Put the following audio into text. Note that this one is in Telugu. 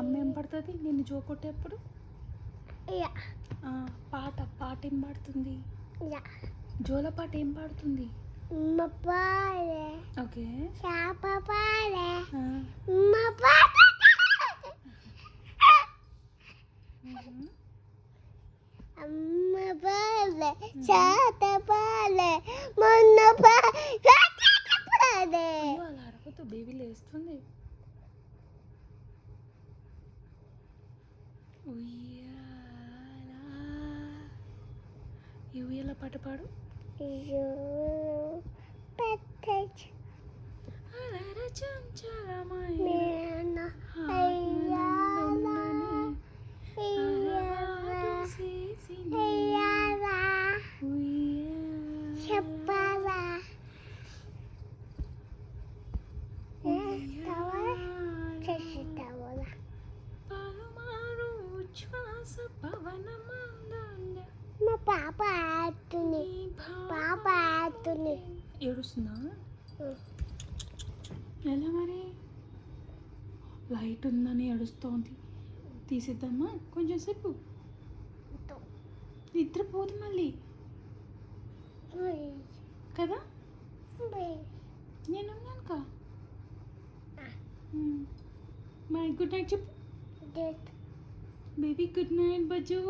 అమ్మ ఏం పడుతుంది? నిన్ను జోకొట్టేప్పుడు? పాట పాట ఏం పాడుతుంది? జోల పాట ఏం పాడుతుంది? ఓకే. అమ్మ పాలే చేత పాలే మొన్న పాలే పాలే అయ్యో, అలా అరవద్దు బేబీ లేస్తుంది. ఉయ్యాలా. ఈ ఉయ్యాల పాట పాడు. పెట్టచ్చు మా పాప ఆడుతుంది. పాప ఆడుతుంది. ఏడుస్తుందా? ఎలా మరి? లైట్ ఉందని ఏడుస్తోంది. తీసేద్దామా? కొంచెం సేపు. నిద్రపోదు మళ్ళీ. కదా? నేను ఉన్నాను కా మై గుడ్ నైట్ చెప్పు. Baby good night Bajju